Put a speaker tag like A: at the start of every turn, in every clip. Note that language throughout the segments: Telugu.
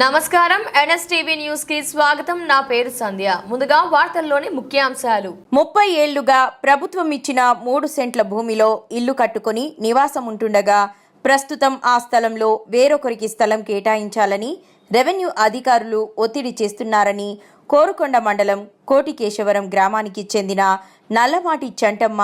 A: నమస్కారం. ఎన్ఎస్టీవీ న్యూస్కి స్వాగతం. నా పేరు సంధ్య. ముందుగా వార్తల్లోని ముఖ్యాంశాలు.
B: ముప్పై ఏళ్ళుగా ప్రభుత్వం ఇచ్చిన మూడు సెంట్ల భూమిలో ఇల్లు కట్టుకొని నివాసం ఉంటుండగా ప్రస్తుతం ఆ స్థలంలో వేరొకరికి స్థలం కేటాయించాలని రెవెన్యూ అధికారులు ఒత్తిడి చేస్తున్నారని కోరుకొండ మండలం కోటికేశవరం గ్రామానికి చెందిన నల్లమాటి చంటమ్మ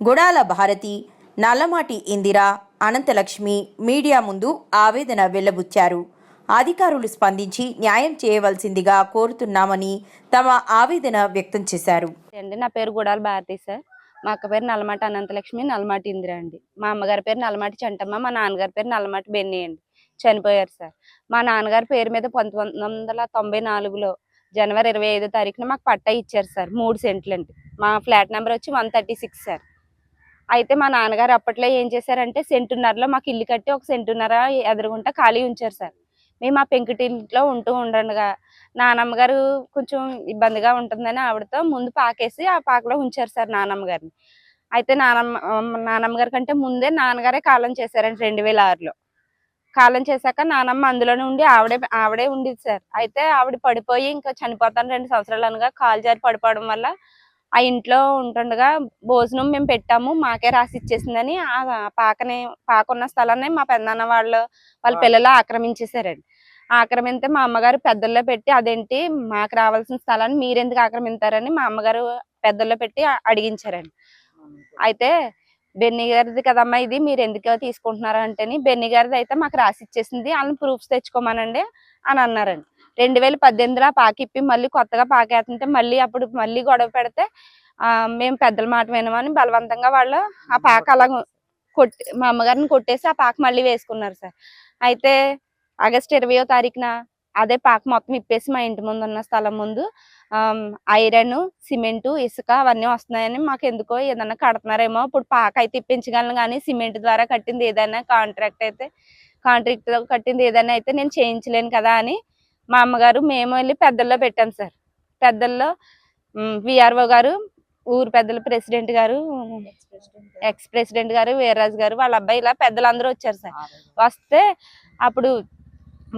B: గుడాల భారతి నల్లమాటి ఇందిర అనంతలక్ష్మి మీడియా ముందు ఆవేదన వెళ్ళబుచ్చారు అధికారులు స్పందించి న్యాయం చేయవలసిందిగా కోరుతున్నామని తమ ఆవేదన వ్యక్తం చేశారు.
C: అండి నా పేరు గుడాల భారతి సార్. మా అక్క పేరు నల్లమాటి అనంతలక్ష్మి నల్లమాటి ఇందిర అండి. మా అమ్మగారి పేరు నల్లమాటి చంటమ్మ మా నాన్నగారి పేరు నల్లమాటి బెన్నీ అండి. చనిపోయారు సార్. మా నాన్నగారి పేరు మీద పంతొమ్మిది వందల తొంభై నాలుగులో జనవరి ఇరవై ఐదో తారీఖున మాకు పట్టా ఇచ్చారు సార్ మూడు సెంట్లు అండి. మా ఫ్లాట్ నెంబర్ వచ్చి వన్ థర్టీ సిక్స్ సార్. అయితే మా నాన్నగారు అప్పట్లో ఏం చేశారంటే సెంటున్నరలో మాకు ఇల్లు కట్టి ఒక సెంటున్నర ఎదురుగుంటా ఖాళీ ఉంచారు సార్. మేము ఆ పెంకుటింట్లో ఉంటూ ఉండగా నానమ్మ గారు కొంచెం ఇబ్బందిగా ఉంటుందని ఆవిడతో ముందు పాకేసి ఆ పాకలో ఉంచారు సార్ నానమ్మ గారిని అయితే నానమ్మ నానమ్మ గారి కంటే ముందే నాన్నగారే కాలం చేశారండి రెండు వేల ఆరులో. కాలం చేశాక నానమ్మ అందులోనే ఉండి ఆవిడే ఆవిడే ఉండేది సార్. అయితే ఆవిడ పడిపోయి ఇంకా చనిపోతాను రెండు సంవత్సరాలు అనగా కాలు జారి పడిపోవడం వల్ల ఆ ఇంట్లో ఉంటుండగా భోజనం మేము పెట్టాము మాకే రాసి ఇచ్చేసిందని ఆ పాకని పాక ఉన్న స్థలాన్ని మా పెద్దనాన్న వాళ్ళు వాళ్ళ పిల్లలు ఆక్రమించేశారండి. ఆక్రమింతే మా అమ్మగారు పెద్దల్లో పెట్టి అదేంటి మాకు రావాల్సిన స్థలాన్ని మీరెందుకు ఆక్రమించారని మా అమ్మగారు పెద్దల్లో పెట్టి అడిగించారండి. అయితే బెన్ని గారిది కదమ్మా ఇది మీరు ఎందుకు తీసుకుంటున్నారు అంటేని బెన్ని గారిది అయితే మాకు రాసి ఇచ్చేసింది వాళ్ళని ప్రూఫ్స్ తెచ్చుకోమనండి అని అన్నారండి. రెండు వేల పద్దెనిమిదిలో పాకిప్పి మళ్ళీ కొత్తగా పాకేస్తుంటే మళ్ళీ అప్పుడు మళ్ళీ గొడవ పెడితే మేము పెద్దల మాట వినమని బలవంతంగా వాళ్ళు ఆ పాక అలా కొట్టి మా అమ్మగారిని కొట్టేసి ఆ పాక మళ్ళీ వేసుకున్నారు సార్. అయితే ఆగస్ట్ ఇరవయో తారీఖున అదే పాక మొత్తం ఇప్పేసి మా ఇంటి ముందు ఉన్న స్థలం ముందు ఐరన్ సిమెంటు ఇసుక అవన్నీ వస్తున్నాయని మాకు ఎందుకో ఏదైనా కడుతున్నారేమో ఇప్పుడు పాక అయితే ఇప్పించగలను కానీ సిమెంట్ ద్వారా కట్టింది ఏదైనా కాంట్రాక్ట్ అయితే కాంట్రాక్ట్ కట్టింది ఏదైనా అయితే నేను చేయించలేను కదా అని మా అమ్మగారు మేము వెళ్ళి పెద్దల్లో పెట్టాం సార్. పెద్దల్లో విఆర్ఓ గారు ఊరు పెద్దల ప్రెసిడెంట్ గారు ఎక్స్ ప్రెసిడెంట్ గారు వీర్రాజు గారు వాళ్ళ అబ్బాయి ఇలా పెద్దలందరూ వచ్చారు సార్. వస్తే అప్పుడు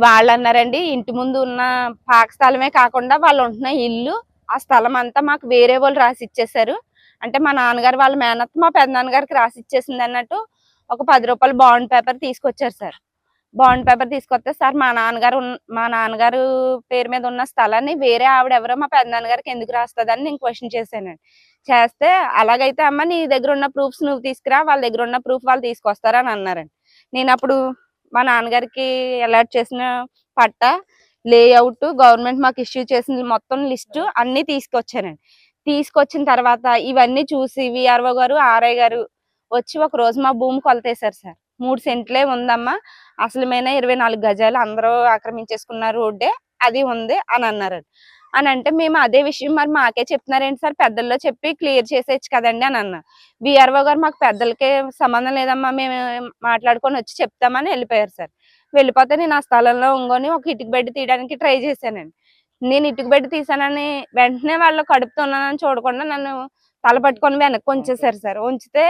C: వాళ్ళు అన్నారండి ఇంటి ముందు ఉన్న పాక స్థలమే కాకుండా వాళ్ళు ఉంటున్న ఇల్లు ఆ స్థలం అంతా మాకు వేరే వాళ్ళు రాసి ఇచ్చేసారు అంటే మా నాన్నగారు వాళ్ళ మేనత్ మా పెద్ద నాన్నగారికి రాసి ఇచ్చేసింది అన్నట్టు ఒక పది రూపాయలు బాండ్ పేపర్ తీసుకొచ్చారు సార్. బాండ్ పేపర్ తీసుకొస్తే సార్ మా నాన్నగారు మా నాన్నగారు పేరు మీద ఉన్న స్థలాన్ని వేరే ఆవిడ ఎవరో మా పెద్దనాన్నగారికి ఎందుకు రాస్తుందని నేను క్వశ్చన్ చేశానండి చేస్తే అలాగైతే అమ్మ నీ దగ్గర ఉన్న ప్రూఫ్స్ నువ్వు తీసుకురా వాళ్ళ దగ్గర ఉన్న ప్రూఫ్ వాళ్ళు తీసుకొస్తారని అన్నారండి. నేను అప్పుడు మా నాన్నగారికి అలర్ట్ చేసిన పట్ట లేఅవుట్ గవర్నమెంట్ మాకు ఇష్యూ చేసిన మొత్తం లిస్టు అన్ని తీసుకొచ్చానండి. తీసుకొచ్చిన తర్వాత ఇవన్నీ చూసి విఆర్ఓ గారు ఆర్ఐ గారు వచ్చి ఒక రోజు మా భూమి కొలతేశారు సార్. మూడు సెంట్లే ఉందమ్మా. అసలుమైన ఇరవై నాలుగు గజాలు అందరూ ఆక్రమించేసుకున్న రోడ్డే అది ఉంది అని అన్నారు. అని అంటే మేము అదే విషయం మరి మాకే చెప్తున్నారేంటి సార్? పెద్దల్లో చెప్పి క్లియర్ చేసేయచ్చు కదండి అని అన్నా విఆర్ఓ గారు మాకు పెద్దలకే సంబంధం లేదమ్మా మేము మాట్లాడుకొని వచ్చి చెప్తామని వెళ్ళిపోయారు సార్. వెళ్ళిపోతే నేను ఆ స్థలంలో ఉంగొని ఒక ఇటుక బెడ్ తీయడానికి ట్రై చేశానండి. నేను ఇటుక బెడ్ తీసానని వెంటనే వాళ్ళు కడుపుతున్నానని చూడకుండా నన్ను తల పట్టుకొని వెనక్కి ఉంచేశారు సార్. ఉంచితే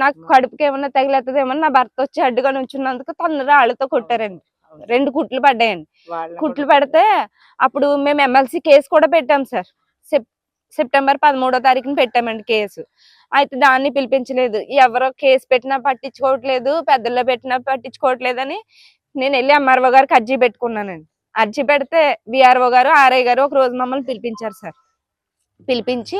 C: నాకు కడుపుకి ఏమన్నా తగిలేస్తుందేమో నా భర్త వచ్చి అడ్డుగా నుంచున్నందుకు తను రాళ్ళతో కొట్టారండి. రెండు కుట్లు పడ్డాయండి. కుట్లు పెడితే అప్పుడు మేము ఎమ్మెల్సీ కేసు కూడా పెట్టాం సార్. సెప్ సెప్టెంబర్ పదమూడో తారీఖున పెట్టామండి కేసు. అయితే దాన్ని పిలిపించలేదు. ఎవరో కేసు పెట్టినా పట్టించుకోవట్లేదు పెద్దల్లో పెట్టినా పట్టించుకోవట్లేదని నేను వెళ్ళి ఎంఆర్ఓ గారికి అర్జీ పెట్టుకున్నానండి. అర్జీ పెడితే విఆర్ఓ గారు ఆర్ఐ గారు ఒక రోజు మమ్మల్ని పిలిపించారు సార్. పిలిపించి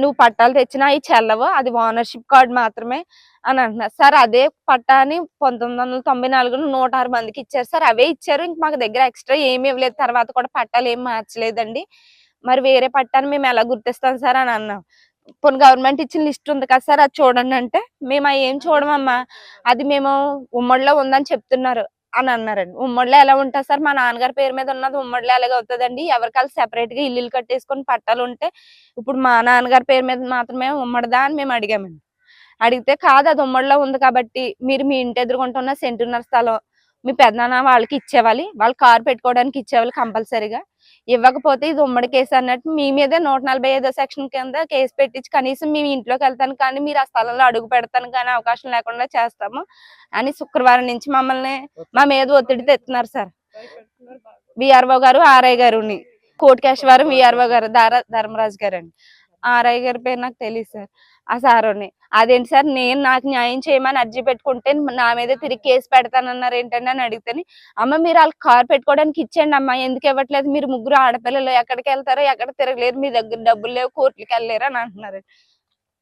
C: నువ్వు పట్టాలు తెచ్చినా అవి చెల్లవు అది ఓనర్షిప్ కార్డ్ మాత్రమే అని అంటున్నారు సార్ అదే పట్టాని పంతొమ్మిది వందల తొంభై నాలుగులో నూట ఆరు మందికి ఇచ్చారు. సార్ అవే ఇచ్చారు. ఇంక మాకు దగ్గర ఎక్స్ట్రా ఏమి ఇవ్వలేదు. తర్వాత కూడా పట్టాలు ఏం మార్చలేదండి. మరి వేరే పట్టాన్ని మేము ఎలా గుర్తిస్తాం సార్ అని అన్నాం. పోనీ గవర్నమెంట్ ఇచ్చిన లిస్ట్ ఉంది కదా సార్ అది చూడండి అంటే మేము అవి ఏం చూడమమ్మా. అది మేము ఉమ్మడిలో ఉందని చెప్తున్నారు. అని అన్నారండి. ఉమ్మడిలో ఎలా ఉంటుంది సార్? మా నాన్నగారి పేరు మీద ఉన్నది ఉమ్మడిలో ఎలాగ అవుతుందండి? ఎవరికాలు సెపరేట్గా ఇల్లు కట్టేసుకొని పట్టాలు ఉంటే ఇప్పుడు మా నాన్నగారి పేరు మీద మాత్రమే ఉమ్మడిదా అని మేము అడిగామండి. అడిగితే కాదు అది ఉమ్మడిలో ఉంది కాబట్టి మీరు మీ ఇంటి ఎదురుకుంటున్న సెంటున్నర స్థలం మీ పెద్దనాన్న వాళ్ళకి ఇచ్చేవాలి. వాళ్ళు కారు పెట్టుకోవడానికి ఇచ్చేవాళ్ళు కంపల్సరీగా. ఇవ్వకపోతే ఇది ఉమ్మడి కేసు అన్నట్టు మీ మీదే నూట నలభై ఐదో సెక్షన్ కింద కేసు పెట్టించి కనీసం మీ ఇంట్లోకి వెళ్తాను కానీ మీరు ఆ స్థలంలో అడుగు పెడతాను కానీ అవకాశం లేకుండా చేస్తాము అని శుక్రవారం నుంచి మమ్మల్ని మా మీద ఒత్తిడి తెస్తున్నారు సార్. విఆర్ఓ గారు ఆర్ఐ గారుని కోర్టు కేశవారం విఆర్ఓ గారు దారా ధర్మరాజు గారు అండి. ఆర్ఐ గారి పేరు నాకు తెలియదు సార్ ఆ సారోని. అదేంటి సార్ నేను నాకు న్యాయం చేయమని అర్జీ పెట్టుకుంటే నా మీద తిరిగి కేసు పెడతానన్నారు ఏంటంటే అని అడిగితే అమ్మ మీరు వాళ్ళకి కార్ పెట్టుకోవడానికి ఇచ్చేయండి అమ్మ ఎందుకు ఇవ్వట్లేదు? మీరు ముగ్గురు ఆడపిల్లలు ఎక్కడికి వెళ్తారో ఎక్కడ తిరగలేరు మీ దగ్గర డబ్బులు లేవు కోర్టుకి వెళ్ళలేరు అని అంటున్నారు.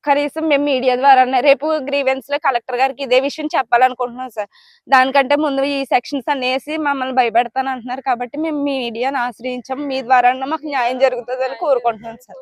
C: కనీసం మేము మీడియా ద్వారా రేపు గ్రీవెన్స్లో కలెక్టర్ గారికి ఇదే విషయం చెప్పాలనుకుంటున్నాం సార్. దానికంటే ముందు ఈ సెక్షన్స్ అనేసి మమ్మల్ని భయపెడతాను అంటున్నారు కాబట్టి మేము మీడియాను ఆశ్రయించాం మీ ద్వారా మాకు న్యాయం జరుగుతుందని కోరుకుంటున్నాం సార్.